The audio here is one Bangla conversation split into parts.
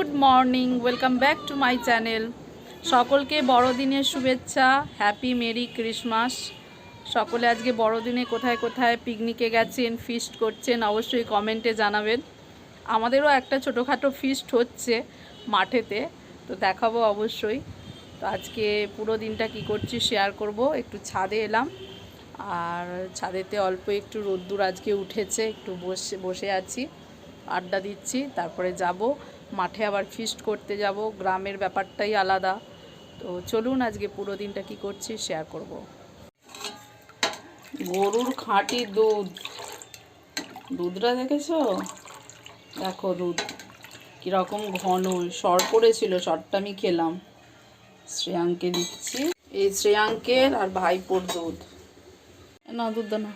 Good morning, welcome back to my channel. সকলকে বড়দিনের শুভেচ্ছা, হ্যাপি মেরি ক্রিসমাস। সকলে আজকে বড়দিনে কোথায় কোথায় পিকনিকে গেছেন ফিস্ট করছেন, অবশ্যই কমেন্টে জানাবেন। আমাদেরও একটা ছোটোখাটো ফিস্ট হচ্ছে মাঠেতে, তো দেখাবো অবশ্যই। তো আজকে পুরো দিনটা কি করছি শেয়ার করব, একটু ছাদে এলাম। আর ছাদেতে অল্প একটু রোদ্দুর আজকে উঠেছে, একটু বসে বসে আছি, আড্ডা দিচ্ছি, তারপরে যাব। মাঠে আবার ফিস্ট করতে যাব, গ্রামের ব্যাপারটাই আলাদা। তো চলুন আজকে পুরো দিনটা কি করছি শেয়ার করব। গরুর খাঁটি দুধ। দুধটা দেখেছ? দেখো দুধ। কীরকম ঘন, সর পড়েছিল, সরটা আমি খেলাম। শ্রেয়াঙ্কে দিচ্ছি। এই শ্রেয়াঙ্কের আর ভাইপোর দুধ। না দুধ না।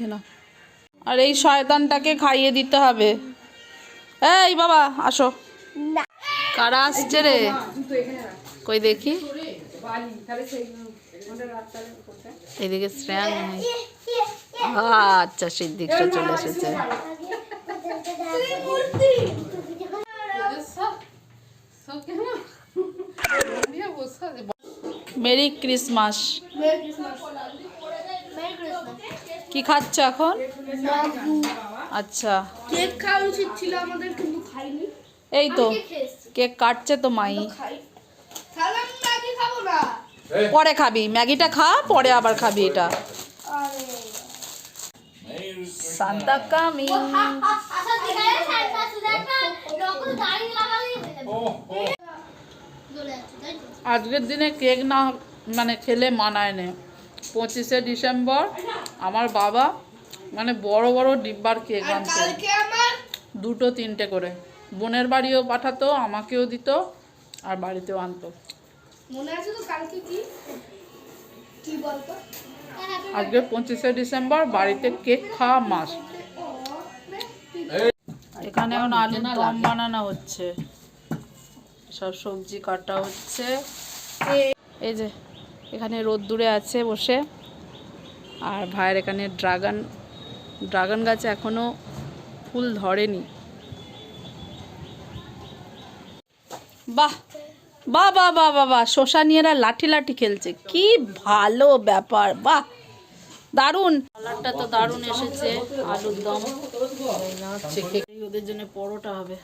নাও। আর এই শয়তানটাকে খাইয়ে দিতে হবে। এই বাবা আসো। কারা আসছে রে? কই দেখি? এদিকে শ্রেয়াং। আচ্ছা সিদ্দিকটা চলে এসেছে। Merry Christmas. কি খাচ্ছ এখন? আচ্ছা কেক খাওয়া উচিত ছিল আমাদের কিন্তু খাইনি এই তো কেক কাটছে তো মাই পরে খাবি ম্যাগিটা খা পরে আবার খাবি এটা আরে সান্তা কামি আচ্ছা হয়ে আজকের দিনে কেক না মানে খেলে মানায় নে পঁচিশে ডিসেম্বর আমার বাবা মানে বড় বড় ডিব্বার কেক আনতো দুটো তিনটে করে। বোনের বাড়িও পাঠাতো আমাকেও দিত আর বাড়িতেও আনতো। মনে আছে তো কালকে কি? কি বলতো? আজকে পঁচিশে ডিসেম্বর বাড়িতে কেক খাওয়া মাস। এখানে এখন আলুর দম বানানো হচ্ছে। সব সবজি কাটা হচ্ছে। এই যে এখানে রোদ্দুরে আছে বসে। আর ভাইয়ের এখানে ড্রাগন ড্রাগন গাছে এখনও ফুল ধরেনি। বাহ বাহ বাহ বাহ বাহ বাহ শশা নিয়ে এরা লাঠি লাঠি খেলছে। কি ভালো ব্যাপার, বাহ, দারুণ। কালারটা তো দারুণ এসেছে, আলুর দম। ওদের জন্য পরোটা হবে।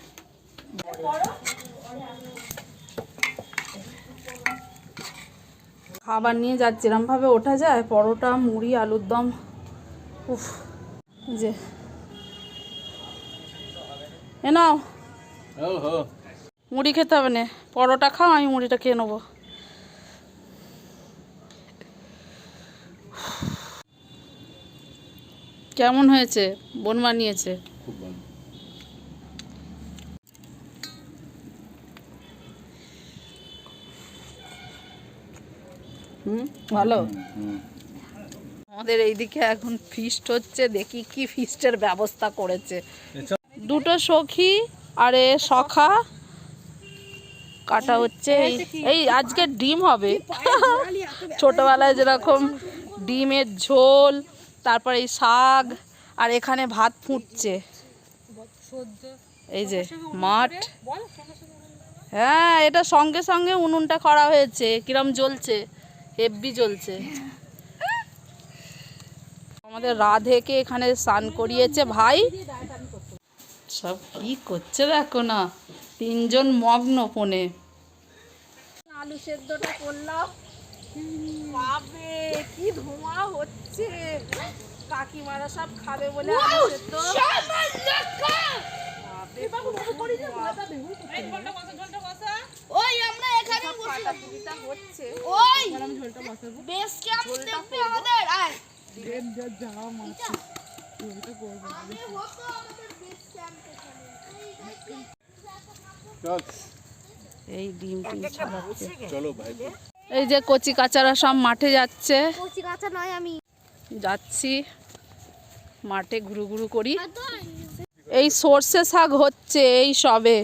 খাবার নিয়ে যাচ্ছে এরম ভাবে ওঠা যায়? পরোটা, মুড়ি, আলুর দম, উফ। যে। এ নাও। মুড়ি খেতে হবে না। পরোটা খাও আমি মুড়িটা খেয়ে নেব। কেমন হয়েছে? বোন বানিয়েছে? হুম ভালো? আমাদের এইদিকে এখন ফিস্ট হচ্ছে, দেখি কি ফিস্টের ব্যবস্থা করেছে। দুটো সখী আর সখা। কাটা হচ্ছে এই আজকে ডিম হবে। ছোটবেলায় যেরকম ডিমের ঝোল, তারপর এই শাক, আর এখানে ভাত ফুটছে। এই যে মাঠ। হ্যাঁ এটা সঙ্গে সঙ্গে উনুনটা করা হয়েছে, কিরম জ্বলছে, হেব্বি জ্বলছে। আমাদের রাধেকে এখানে স্নান করিয়েছে ভাই। সব কি করছে দেখো না তিনজন মগ্ন ফোনে। আলু সেদ্ধটা করলাম। বাবে কি ধোঁয়া হচ্ছে। কাকিমারা সব খাবে বলে আলু সেদ্ধ। ওই আমরা এখানে বসে হচ্ছে। ওই বেশ আমাদের এখানে। এই ডিম টিম ছাড়াচ্ছে। চলো ভাই এই যে কচি কাচারা সব মাঠে যাচ্ছে। কচি কাঁচা নয় আমি। যাচ্ছি। মাঠে ঘুরু ঘুরু করি। এই সর্ষে শাক হচ্ছে এই সবে।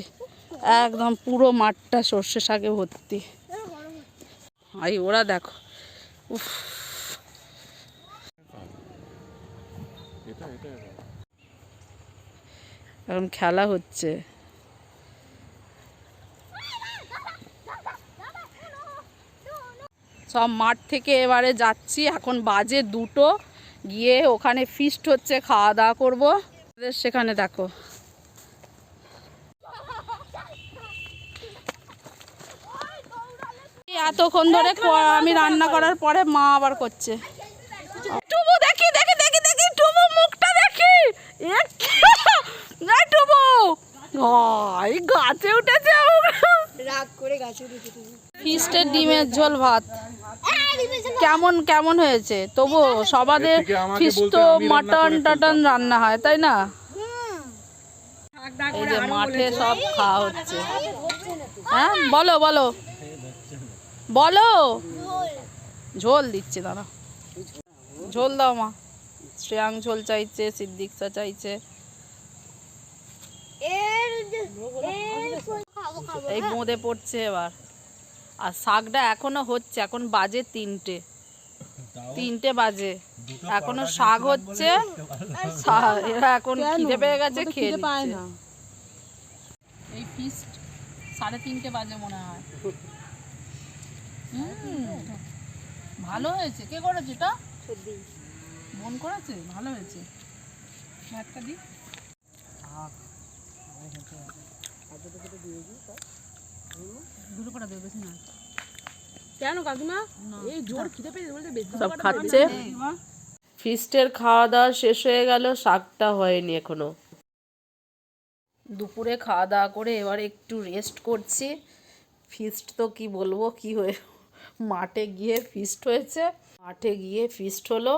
একদম পুরো মাঠটা সর্ষে শাকে ভর্তি। আই ওরা দেখো। উফ। এরকম খেলা হচ্ছে। সব মাঠ থেকে এবারে যাচ্ছি। এখন বাজে দুটো। গিয়ে ওখানে ফিস্ট হচ্ছে, খাওয়া দাওয়া করব। সেখানে দেখো। এতক্ষণ ধরে আমি রান্না করার পরে মা আবার করছে। এই গাছে উঠেছে রাগ করে গাছে উঠেছে ফিস্টের ডিমের ঝোল ভাত। কেমন কেমন হয়েছে? তবু সবাদের ফিস্ট মাটন টাটন রান্না হয় তাই না? এই যে মাঠে সব খাওয়া হচ্ছে। হ্যাঁ বলো বলো। বলো। ঝোল দিচ্ছে দাঁড়া ঝোল দাও মা। শ্রেয়াং ঝোল চাইছে সিদ্দিকসা চাইছে। এই বোঁদে পড়ছে এবার। আর শাকটা এখনও হচ্ছে এখন বাজে তিনটে। তিনটে বাজে। এখনও শাক হচ্ছে। এরা এখন খিদে পেয়ে গেছে খেয়ে নিচ্ছে। এই ফিস্ট সাড়ে তিনটে বাজে মনে হয়। ভালো হয়েছে। কে করেছে এটা? মন করেছে? ভালো হয়েছে। ভাতটা দি। কেন কাকিমা? এই জোর খিদে পেয়েছে বলতে সব খাচ্ছে। ফিস্টের খাওয়া দাওয়া শেষ হয়ে গেল শাকটা হয়নি এখনও। দুপুরে খাওয়া দাওয়া করে এবার একটু রেস্ট করছি। ফিস্ট তো কি বলব কি হয়ে মাঠে গিয়ে ফিস্ট হয়েছে। মাঠে গিয়ে ফিস্ট হলো।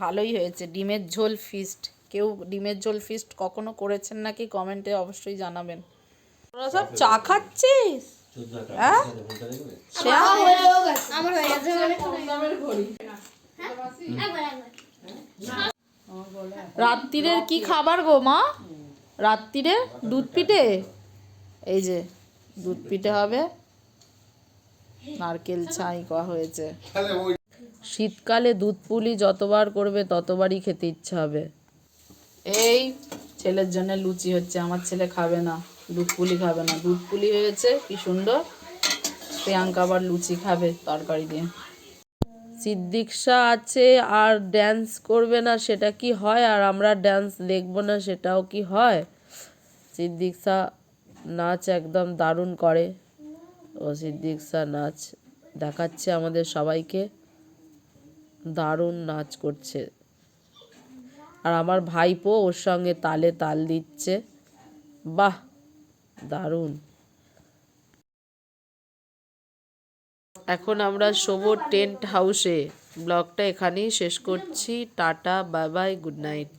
ভালোই হয়েছে। ডিমের ঝোল ফিস্ট কেউ ডিমের ঝোল ফিস্ট কখনো করেছেন নাকি? কমেন্টে অবশ্যই জানাবেন। তোরা সব চা খাচ্ছিস? হ্যাঁ? আমার হয়ে রাত্রিরের কি খাবার গো মা? রাত্রিরে দুধ পিঠে? এই যে দুধ পিঠে হবে। নারকেল ছাই করা হয়েছে। শীতকালে দুধ পুলি যতবার করবে ততবারই খেতে ইচ্ছা হবে। এই ছেলের জন্য লুচি হচ্ছে, আমার ছেলে খাবে না, দুধ পুলি খাবে না। দুধ পুলি হয়েছে কি সুন্দর। প্রিয়াঙ্কা আবার লুচি খাবে তরকারি দিয়ে। সিদ্দিকশা আছে আর ড্যান্স করবে না, সেটা কি হয়? আর আমরা ড্যান্স দেখব না, সেটাও কি হয়? সিদ্দিকশা নাচ একদম দারুণ করে। ও সিদ্দিকশা নাচ দেখাচ্ছে আমাদের সবাইকে। দারুণ নাচ করছে। আর আমার ভাইপো ওর সঙ্গে তালে তাল দিচ্ছে। বাহ, দারুণ। এখন আমরা শোবো টেন্ট হাউসে। ব্লগটা এখানেই শেষ করছি। Tata, bye bye, good night.